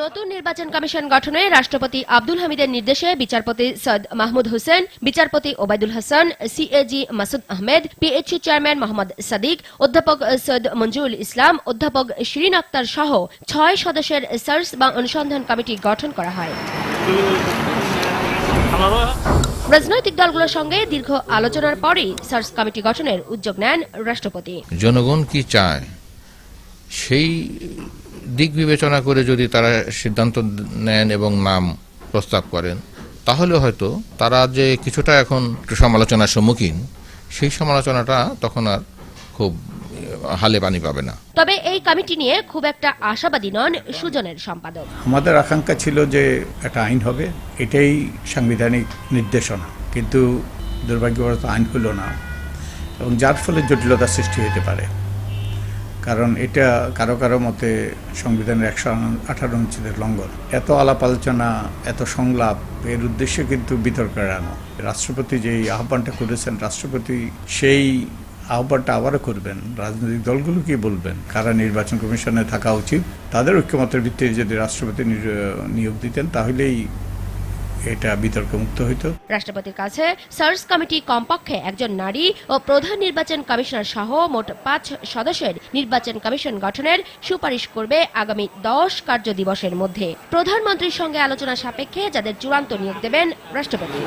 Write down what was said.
নতুন নির্বাচন কমিশন গঠনে রাষ্ট্রপতি আব্দুল হামিদের নির্দেশে বিচারপতি সৈয়দ মাহমুদ হোসেন, বিচারপতি Obaidul Hasan, CAG Masud Ahmed, PHC chairman Mohammad Sadiq, অধ্যাপক সৈয়দ মঞ্জুরুল ইসলাম, অধ্যাপক শিরিন আক্তার সহ ছয় সদস্যের সার্চ বা অনুসন্ধান কমিটি গঠন করা হয়। রাজনৈতিক দলগুলোর সঙ্গে দীর্ঘ আলোচনার পরই সার্চ কমিটি গঠনের উদ্যোগ নেন রাষ্ট্রপতি। জনগণ কি চায়? সেই দিক বিবেচনা করে যদি তারা সিদ্ধান্ত নেন এবং নাম প্রস্তাব করেন তাহলে হয়তো তারা যে কিছুটা এখন একটু সমালোচনার সম্মুখীন সেই সমালোচনাটা তখন আর খুব হালে পানি পাবে না। তবে এই কমিটি নিয়ে খুব একটা আশাবাদী নন সুজনের সম্পাদক। আমাদের আকাঙ্ক্ষা ছিল যে একটা আইন হবে এটাই সাংবিধানিক নির্দেশনা। কিন্তু দুর্ভাগ্যবশত আইন হলো না এবং যার ফলে জটিলতা সৃষ্টি হতে পারে। কারণ এটা কারও কারও মতে সংবিধানের একশো আঠারো অনুচ্ছেদের লঙ্ঘন। এত আলাপ আলোচনা, এত সংলাপ, এর উদ্দেশ্যে কিন্তু বিতর্ক এড়ানো। রাষ্ট্রপতি যেই আহ্বানটা করেছেন, রাষ্ট্রপতি সেই আহ্বানটা আবারও করবেন। রাজনৈতিক দলগুলো কি বলবেন? কারা নির্বাচন কমিশনে থাকা উচিত? তাদের ঐক্যমতের ভিত্তিতে যদি রাষ্ট্রপতি নিয়োগ দিতেন, তাহলেই এটা বিতর্কমুক্ত হইত। রাষ্ট্রপতির কাছে সার্চ কমিটি কমপক্ষে একজন নারী ও প্রধান নির্বাচন কমিশনার সহ মোট পাঁচ সদস্যের নির্বাচন কমিশন গঠনের সুপারিশ করবে আগামী দশ কার্য দিবসের মধ্যে। প্রধানমন্ত্রীর সঙ্গে আলোচনা সাপেক্ষে যাদের চূড়ান্ত নিয়োগ দেবেন রাষ্ট্রপতি।